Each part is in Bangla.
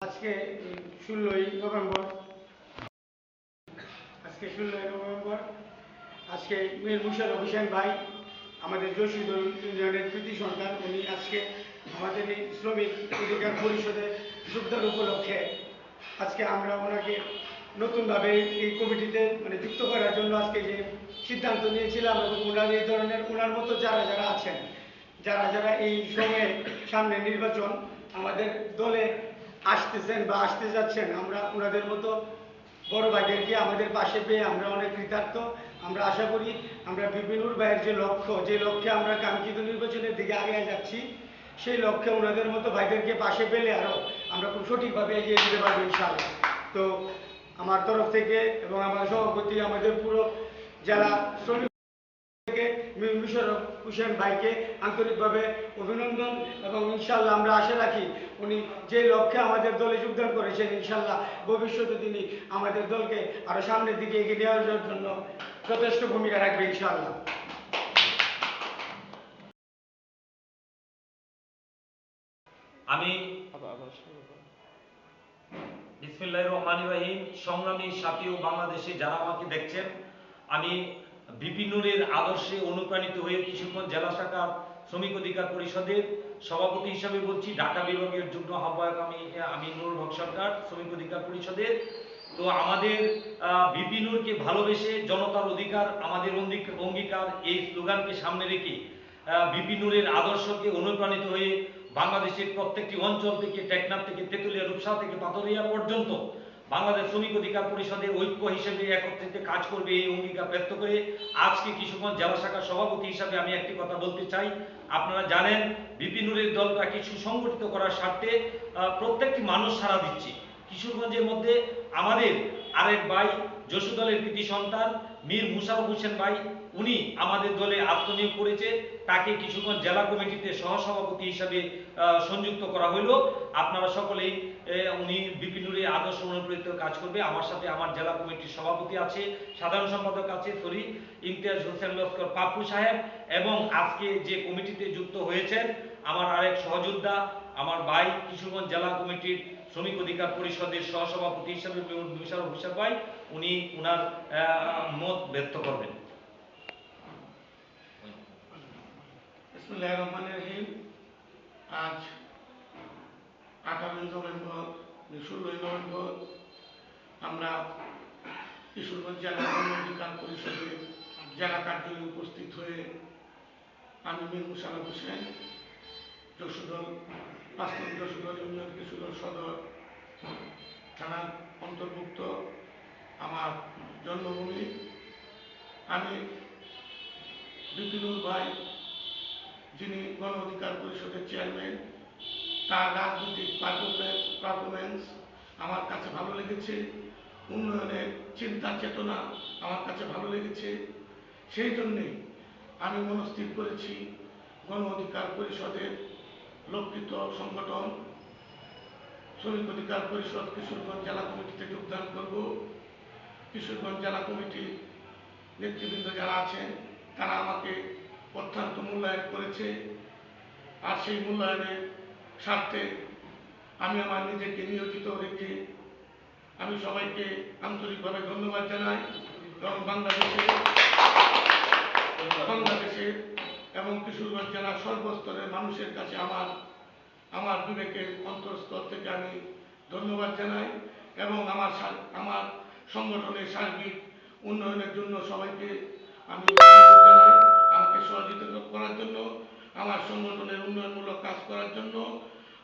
আজকে ষোলোই নভেম্বর। আজকে ষোলোই নভেম্বর। আজকে মীর ভাই, আমাদের কৃতি সন্তান উনি আজকে আমাদের এই শ্রমিক অধিকার যোগদান উপলক্ষে আজকে আমরা ওনাকে নতুনভাবে এই কমিটিতে মানে যুক্ত করার জন্য আজকে যে সিদ্ধান্ত নিয়েছিলাম এবং ওনার এই ধরনের, ওনার মতো যারা যারা আছেন, যারা যারা এই সময়ে সামনে নির্বাচন আমাদের দলে আসতেছেন বা আসতে যাচ্ছেন, আমরা ওনাদের মতো বড় ভাইদেরকে আমাদের পাশে পেয়ে আমরা অনেক কৃতার্থ। আমরা আশা করি আমরা বিপিনুর ভাইয়ের যে লক্ষ্য, যে লক্ষ্যে আমরা কাঙ্ক্ষিত নির্বাচনের দিকে আগে যাচ্ছি, সেই লক্ষ্যে ওনাদের মতো ভাইদেরকে পাশে পেলে আরও আমরা খুব সঠিকভাবে এগিয়ে দিতে পারব ইনশাআল্লাহ। তো আমার তরফ থেকে এবং আমার সভাপতি, আমাদের পুরো জেলা শ্রমিক মুশারফ হোসেন ভাইকে আন্তরিকভাবে অভিনন্দন এবং ইনশাল্লাহ আমরা আশা রাখি উনি যে লক্ষ্যে আমাদের দলে যোগদান করেছেন ইনশাল্লাহ ভবিষ্যতে তিনি আমাদের দলকে আরও সামনের দিকে এগিয়ে নেওয়ার জন্য যথেষ্ট ভূমিকা রাখবে ইনশাল্লাহ আমি বিসমিল্লাহ রহমান রাহিম, সংগ্রামী সাথী বাংলাদেশে যারা আমাকে দেখছেন, আমি বিপিনুরের আদর্শে অনুপ্রাণিত হয়ে কিশোরগঞ্জ জেলা শাখার শ্রমিক অধিকার পরিষদের সভাপতি হিসাবে বলছি, ঢাকা বিভাগের যুগ্ম আহ্বায়ক আমি আমি নুর হক সরকার, শ্রমিক অধিকার পরিষদের। তো আমাদের বিপিনুরকে ভালোবেসে জনতার অধিকার, আমাদের অঙ্গী- অঙ্গীকার এই স্লোগানকে সামনে রেখে বিপিনুরের আদর্শকে অনুপ্রাণিত হয়ে বাংলাদেশের প্রত্যেকটি অঞ্চল থেকে টেকনাফ থেকে তেঁতুলিয়া, রূপসা থেকে পাথরিয়া পর্যন্ত বাংলাদেশ শ্রমিক অধিকার পরিষদের ঐক্য হিসেবে একত্রিত কাজ করবে এই অঙ্গীকার ব্যক্ত করে আজকে কিশোরগঞ্জ জেলা শাখার সভাপতি হিসাবে আমি একটি কথা বলতে চাই। আপনারা জানেন বিপিনুরের দলটাকে সুসংগঠিত করার স্বার্থে প্রত্যেকটি মানুষ সাড়া দিচ্ছে। কিশোরগঞ্জের মধ্যে আমাদের আরেক ভাই যশু দলের কৃতি সন্তান, মীর মুশারফ হোসেন ভাই, উনি আমাদের দলে আত্মনিয়োগ করেছে। তাকে কিশোরগঞ্জ জেলা কমিটিতে সহসভাপতি হিসাবে সংযুক্ত করা হইল। আপনারা সকলেই উনি বিপিনুরে আদর্শ অনুপ্রেরিত কাজ করবে। আমার সাথে আমার জেলা কমিটির সভাপতি আছে সাধারণ সম্পাদক আছে সরি ইমতিয়াজ হোসেন লস্কর পাপ্পু সাহেব এবং আজকে যে কমিটিতে যুক্ত হয়েছেন আমার আরেক সহযোদ্ধা আমার ভাই কিশোরগঞ্জ জেলা কমিটির শ্রমিক অধিকার পরিষদের সহসভাপতি হিসাবে মুশারফ হোসেন ভাই উনি আহ, মত ব্যক্ত করবেন। আজ আঠারোই নভেম্বর ষোলোই নভেম্বর আমরা কিশোরগঞ্জ জেলা অধিকার পরিষদের জেলা কার্যালয়ে উপস্থিত হয়ে আমি মীর মুশারফ হোসেন, যশোদল পাঁচতন যশোদল ইউনিয়ন কিশোর সদর থানার অন্তর্ভুক্ত আমার জন্মভূমি। আমি বিপিনুর ভাই, যিনি গণ অধিকার পরিষদের চেয়ারম্যান। তার রাজনৈতিক পারফরমেন্স আমার কাছে ভালো লেগেছে। উন্নয়নের চিন্তা, চেতনা আমার কাছে ভালো লেগেছে। সেই জন্যে আমি মনস্থির করেছি গণ অধিকার পরিষদের লক্ষিত সংগঠন। শ্রমিক অধিকার পরিষদ কিশোরগঞ্জ জেলা কমিটিতে যোগদান করব। কিশোরগঞ্জ জেলা কমিটির নেতৃবৃন্দ যারা আছেন, তারা আমাকে অত্যন্ত মূল্যায়ন করেছে। আর সেই মূল্যায়নের স্বার্থে আমি আমার নিজেকে নিয়োজিত রেখে আমি সবাইকে আন্তরিকভাবে ধন্যবাদ জানাই এবং বাংলাদেশে বাংলাদেশে এবং কিশোরগঞ্জ জেলার সর্বস্তরের মানুষের কাছে আমার আমার বিবেকের অন্তরস্তর থেকে আমি ধন্যবাদ জানাই এবং আমার আমার সংগঠনের সার্বিক উন্নয়নের জন্য সবাইকে আমি জানাই। আমাকে সহযোগিতা করার জন্য আমার সংগঠনের উন্নয়নমূলক কাজ করার জন্য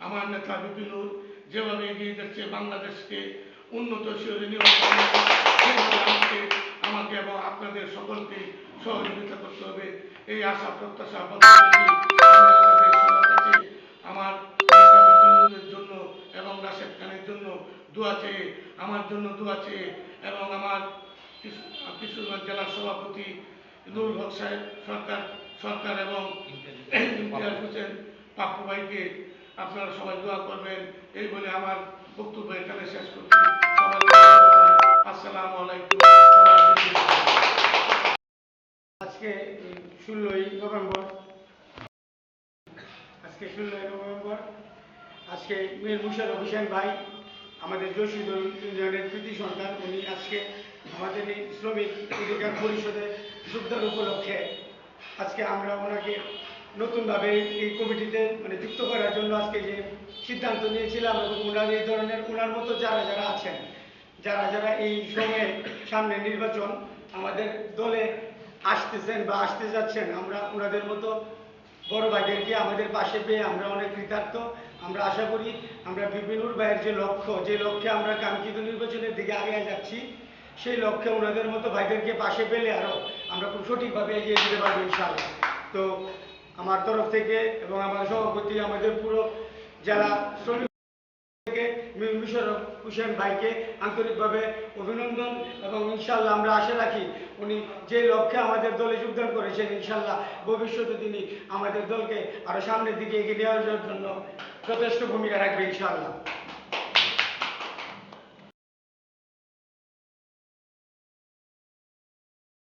আমার নেতা বিপিনুর যেভাবে এগিয়ে যাচ্ছে বাংলাদেশকে উন্নত জন্য সেভাবে আমাকে আমাকে এবং আপনাদের সকলকে সহযোগিতা করতে হবে। এই আশা, প্রত্যাশা আমার জন্য এবং রাশেদ খানের জন্য দোয়া চেয়ে, আমার জন্য দোয়া চেয়ে এবং আমার কিশোরগঞ্জ জেলার সভাপতি নুরুল হক সাহেব সরকার সরকার এবং ইমতিয়াজ হোসেন পাপ্পু ভাইকে আপনারা সবাই দোয়া করবেন। এই বলে আমার বক্তব্য এখানে শেষ করছি। আসসালামু আলাইকুম। আজকে ষোলোই নভেম্বর। আজকে ষোলোই নভেম্বর। আজকে মীর হোসেন ভাই, আমাদের জসিদুল ইউনিয়নের কৃতি সন্তান উনি আজকে আমাদের এই শ্রমিক অধিকার পরিষদে যোগদান উপলক্ষে আজকে আমরা ওনাকে নতুনভাবে এই কমিটিতে মানে যুক্ত করার জন্য আজকে যে সিদ্ধান্ত নিয়েছিলাম এবং ওনার এই ধরনের, ওনার মতো যারা যারা আছেন, যারা যারা এই সময়ে সামনে নির্বাচন আমাদের দলে আসতেছেন বা আসতে যাচ্ছেন, আমরা ওনাদের মতো বড় ভাইদেরকে আমাদের পাশে পেয়ে আমরা অনেক কৃতার্থ। আমরা আশা করি আমরা বিপিনুর ভাইয়ের যে লক্ষ্য, যে লক্ষ্যে আমরা কাঙ্ক্ষিত নির্বাচনের দিকে আগে যাচ্ছি, সেই লক্ষ্যে ওনাদের মতো ভাইদেরকে পাশে পেলে আরও আমরা খুব সঠিকভাবে এগিয়ে যেতে পারব ইনশাআল্লাহ। তো আমার তরফ থেকে এবং আমার সভাপতি, আমাদের পুরো যারা শ্রমিক হোসেন ভাইকে আন্তরিকভাবে অভিনন্দন এবং ইনশাল্লাহ আমরা আশা রাখি উনি যে লক্ষ্যে আমাদের দলে যোগদান করেছেন ইনশাল্লাহ ভবিষ্যতে তিনি আমাদের দলকে আরও সামনের দিকে এগিয়ে নেওয়ার জন্য যথেষ্ট ভূমিকা রাখবে ইনশাল্লাহ